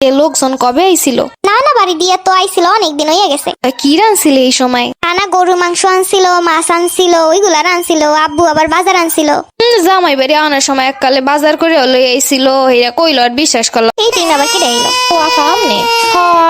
এ লোকজন কবে আইছিল? নানা বাড়ি দিয়ে তো আইছিল অনেকদিন হয়ে গেছে। তা কি রানছিলে এই সময়? নানা গরু মাংস আনছিল মাছ আনছিল ওইগুলা আনছিল আব্বু আবার বাজার আনছিল। হুম, জামাই বাড়ি আনার সময় এককালে বাজার করে লই আইছিল কইল আর বিশ্বাস করলাম এই দিন আবার কেটে এলো ও আফা আমনে?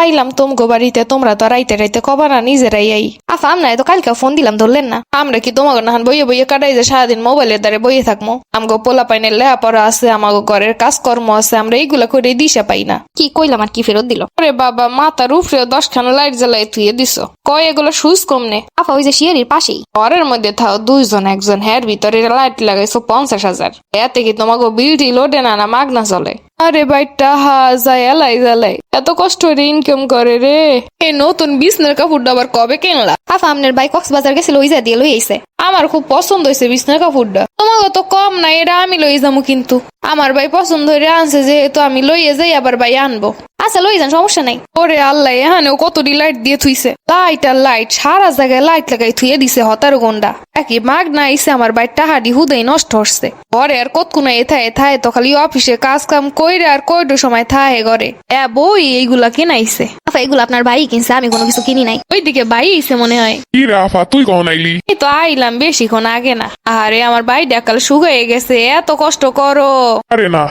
আইলাম তোমগো বাড়িতে তোমরা তো রাইতে রাইতে কবা না নিজেরাই আই। আফা আমনা তো কালকে ফোন দিলাম ধরলেন না। আমরা কি তোমাকে নাহান বইয়ে বইয়ে কাটাই যে সারাদিন মোবাইলের দ্বারে বইয়ে থাকব আমগো পোলা পাইনের লেহাপড়া আছে আমাগো ঘরের কাজকর্ম আছে আমরা এইগুলা করে দিশা পাই না। কি কইলাম আর কি ফেরত দিল। আরে বাবা মাথার উপরেও দশখানা লাইট জ্বালাই তুইয়ে দিস কয় এগুলো সুজ কমনে আফা ওই যে শিয়ারির পাশেই। ঘরের মধ্যে থাও দুইজন একজন। হ্যার ভিতরে লাইট লাগাইছো পঞ্চাশ হাজার। এতে কি তোমাকে বিলটি লোডে না না মাগনা চলে? আরে বাইটা হা যায় এলাই জ্বালাই। এত কষ্ট রে ইনকাম করে রে। এ নতুন বিছনার কাপড়টা আবার কবে কিনলা? আফা আমনের ভাই কক্সবাজার গেছিল ওই যা দিয়ে লই আইছে। আমার খুব পছন্দ হয়েছে বিছনার কাপড়টা। তোমাকে তো কম না এটা আমি লই যাব কিন্তু। আমার ভাই পছন্দ হয়ে আনছে যেহেতু আমি লইয়ে যাই আবার ভাই আনব। আচ্ছা লই যান সমস্যা নাই। ওরে আল্লাহ এখানেও কতটি লাইট দিয়ে থুইছে। লাইট আর লাইট সারা জায়গায় লাইট লাগাই থুয়ে দিছে হতার গন্ডা। একই মাগ না আইছে আমার বাইরটা হাডি হুদাই নষ্ট হচ্ছে। ঘরে আর কতক্ষণ এথায় এথায় তো খালি অফিসে কাজ কাম কইরে আর কয়টো সময় থাহে ঘরে? এ বই এইগুলা কিনাইছে আফা এগুলো আপনার ভাই কিনছে আমি কোনো কিছু কিনি নাই। ওইদিকে ভাই আইছে মনে হয়। কি রে আফা তুই কখন আইলি? এই তো আইলাম বেশিক্ষণ আগে না। আরে আমার ভাই ডাকাল হয়ে গেছে এত কষ্ট করো। আরে না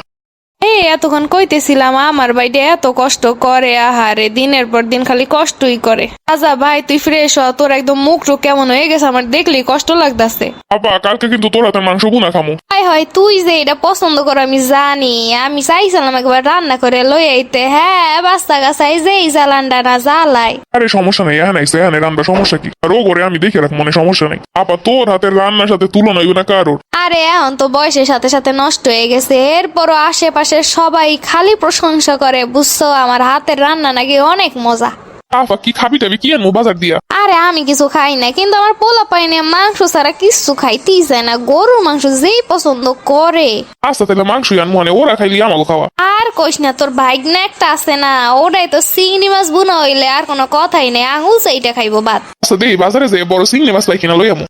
এই এতক্ষণ কইতেছিলাম আমার বাইরে এত কষ্ট করে আহারে দিনের পর দিন খালি কষ্টই করে। আজা ভাই তুই ফ্রেশ হ তোর একদম মুখ টুক কেমন হয়ে গেছে আমার দেখলেই কষ্ট লাগতাছে। আপা কালকে কিন্তু তোর মাংস বুনা খামু। হাই হয় তুই যে এটা পছন্দ করো আমি জানি। আমি চাইছিলাম একবার রান্না করে লই আইতে। হ্যাঁ বাস্তা গাছাই যে এই জ্বালানটা না জ্বালাই আরে সমস্যা নেই এখানে আইসে এখানে রান্না সমস্যা কি? আর ও আমি দেখে রাখ মনে সমস্যা নেই। আপা তোর হাতের রান্নার সাথে তুলনা হইবে না কারোর। আরে এখন তো বয়সের সাথে সাথে নষ্ট হয়ে গেছে। এরপরও আশেপাশের সবাই খালি প্রশংসা করে বুঝছ? আমার হাতের রান্না নাকি অনেক মজা। আপা কি খাবি টাবি? কি আনব বাজার দিয়া? আরে আমি কিছু খাই না কিন্তু আমার পোলা পাইনে মাংস ছাড়া কিছু খাইতেই চায় না। গরুর মাংস যেই পছন্দ করে। আচ্ছা তাহলে মাংসই আনব মানে ওরা খাইলি আমাকে খাওয়া। আর কইস না তোর ভাগ্নে একটা আছে না ওটাই তো চিংড়ি মাছ বুনা হইলে আর কোনো কথাই নেই। আঙুল সেইটা খাইবো বাদ। আচ্ছা দেই বাজারে যে বড় সিংনি মাছ পাই কিনা লই আমু।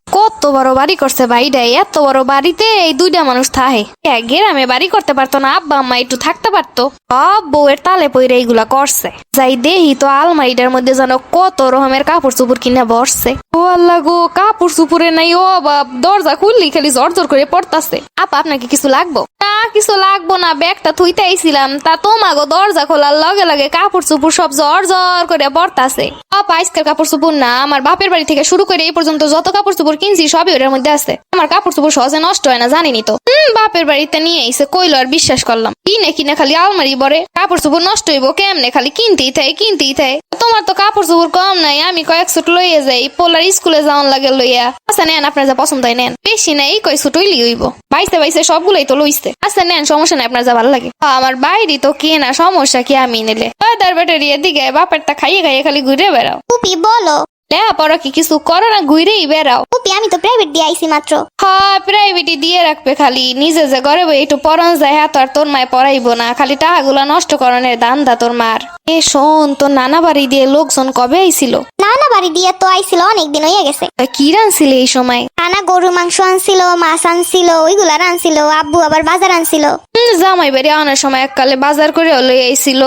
বড় বাড়ি করছে ভাইটাই এত বড় বাড়িতে এই দুইটা মানুষ থাহে গ্রামে বাড়ি করতে পারতো না, আব্বা আম্মা একটু থাকতে পারতো। সব বউয়ের তালে পইরে এইগুলা করছে। যাই দেহি তো আলমারিটার মধ্যে যেন কত রকমের কাপড় চুপড় কিনে বসছে ও আল্লাহ গো কাপড় চুপুরে নাই, ও বাপ, দরজা খুললি খালি জর জর করে পড়তাছে। আপা, আপনাকে কিছু লাগবো? না কিছু লাগবো না, ব্যাগটা থুইতে আইছিলাম। তা তোমাগো দরজা খোলার লগে লগে কাপড় চুপুর সব জর জর করে পড়তাছে। আপা আজকের কাপড় চুপুর না, আমার বাপের বাড়ি থেকে শুরু করে এই পর্যন্ত যত কাপড় চুপুর কিনছি, সবই ওটার মধ্যে আছে। আমার কাপড় চুপুর সহজে নষ্ট হয় না, জানিনি তো? হুম, বাপের বাড়িতে নিয়ে এসে কইলো আর বিশ্বাস করলাম। কিনে কিনে খালি আলমারি বরে কাপড় চুপুর নষ্ট হইব কেমনে? খালি কিনতেই থাকে কিনতেই থাকে তোমার তো কাপড় চুপুর কম নাই, আমি কয়েক সুট লইয়ে যাই, পোলার স্কুলে যাওয়ান লাগে লইয়া। আচ্ছা নেন, আপনার যা পছন্দ হয় নেন। বেশি নাই এই কয় সুট হইলি হইব। বাইসে বাইসে সবগুলোই তো লইছে। আচ্ছা নেন সমস্যা নাই আপনার যা ভালো লাগে। আমার বাইরে তো কে না সমস্যা কি আমি নিলে? দার ব্যাটারি এদিকে বাপেরটা খাইয়ে খাইয়ে খালি ঘুরে বেড়াও। পুপি বলো। লে পর কি কিছু করো না ঘুরেই বেড়াও। পুপি আমি তো প্রাইভেট দিয়ে আইছি মাত্র। হ্যাঁ প্রাইভেটই দিয়ে রাখবে খালি। নিজে যে ঘরে একটু পড়ান যায় হ্যাঁ তো আর তোর মায় পড়াইবো না। খালি টাকাগুলা নষ্ট করণের দান্দা তোর মার। এ শোন তোর নানা বাড়ি দিয়ে লোকজন কবে আইছিল? নানা বাড়ি দিয়ে তো আইছিল অনেকদিন হয়ে গেছে। তা কি রানছিলে এই সময়? নানা গরু মাংস আনছিল মাছ আনছিল ওইগুলা আনছিল আব্বু আবার বাজার আনছিল। হুম, জামাই বাড়ি আনার সময় এককালে বাজার করে লই আইছিল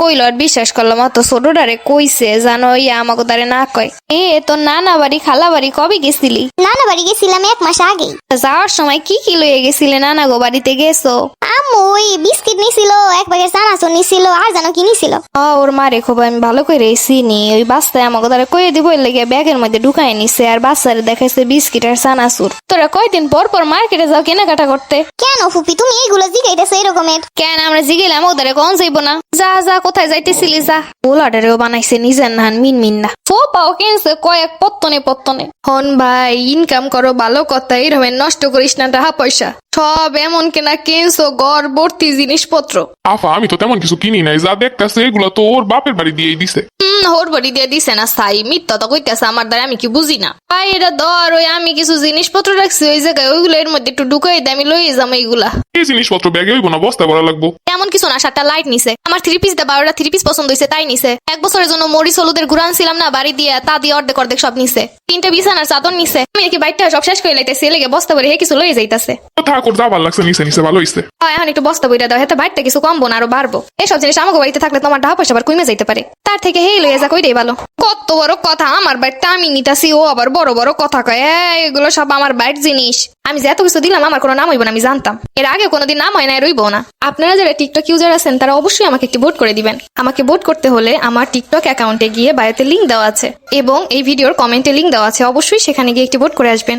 কইল আর বিশ্বাস করলাম অত ছোটটারে কইছে জানো ইয়া আমাকে তারে না কয়। এ তোর নানা বাড়ি খালা বাড়ি কবে গেছিলি? নানা বাড়ি গেছিলাম এক মাস আগেই। যাওয়ার সময় কি কি লইয়ে গেছিলে নানা গো বাড়িতে গেছো? আম্মু ওই বিস্কিট নিছিল এক প্যাকেট চানাচুর নিছিল আর জানো কি নিছিল। ও ওর মারে খুব আমি ভালো করে চিনি ওই বাস্তায় আমাকে তারা কয়ে দিব এর লেগে ব্যাগের মধ্যে ঢুকাই নিছে আর বাচ্চারে দেখাইছে বিস্কিট আর চানাচুর। তোরা কয়দিন পর পর মার্কেটে যাও কেনাকাটা করতে? কেন ফুপি তুমি এইগুলো জিগাইতেছো এরকমের? কেন আমরা জিগেলাম ওদের কোন যাইব না। যা যা কোথায় যাইতেছিলি যা। পোলাডারেও বানাইছে নিজের নাহান মিন মিন না। ফোপাও কিনছে কয়েক পত্তনে পত্তনে। হন ভাই ইনকাম করো ভালো কথা এইরকম নষ্ট করিস না টাকা পয়সা। সব এমন কেনা কিনছো গড় ভর্তি জিনিসপত্র। আফা, আমি তো তেমন কিছু কিনি নাই। যা দেখতেছে, এগুলো তো ওর বাপের বাড়ি দিয়েই দিছে। হুম হরবড়ি দিয়ে দিছে না স্থায়ী। মিথ্যা তো কইতেছে আমার দ্বারা আমি কি বুঝি না। ভাই এটা ধর ওই আমি কিছু জিনিসপত্র রাখছি ওই জায়গায় ওইগুলো এর মধ্যে একটু ঢুকাই দিয়ে আমি লই যাব এইগুলা। এই জিনিসপত্র ব্যাগে হইব না বস্তা করা লাগবো। এমন কিছু না সাতটা লাইট নিছে। আমার থ্রি পিস দা বারোটা থ্রি পিস পছন্দ হয়েছে তাই নিছে। এক বছরের জন্য মরিচ হলুদের ঘুরান ছিলাম না বাড়ি দিয়ে তা দিয়ে অর্ধেক অর্ধেক সব নিছে। তিনটে বিছানার চাদর নিছে। আমি কি বাইকটা সব শেষ করে লাইতেছি লেগে বস্তা ভরে হে কিছু লয়ে যাইতাছে। ঠাকুর যা ভালো লাগছে নিচে নিচে ভালো হইছে। হয়, এখন একটু বস্তা বইটা দাও হাতে বাইরটা কিছু কমবো না আরও বাড়বো। এসব জিনিস আমাকে বাড়িতে থাকলে তোমার টাকা পয়সা আবার কমে যাইতে পারে। তার থেকে হেই লইয়া যাক ওইটাই ভালো কত বড় কথা, আমার বাইরটা আমি নিতাছি, ও আবার বড় বড় কথা কয় এগুলো সব আমার বাইর জিনিস। আমি যে এত কিছু দিলাম, আমার কোনো নাম হইব না, আমি জানতাম। এর আগে কোনোদিন নাম হয় না রইব না। আপনারা যারা টিকটক ইউজার আছেন, তারা অবশ্যই আমাকে একটি ভোট করে দিবেন। আমাকে ভোট করতে হলে আমার টিকটক অ্যাকাউন্টে গিয়ে বায়োতে লিঙ্ক দেওয়া আছে। এবং এই ভিডিওর কমেন্টে লিঙ্ক দেওয়া আছে, অবশ্যই সেখানে গিয়ে একটি ভোট করে আসবেন।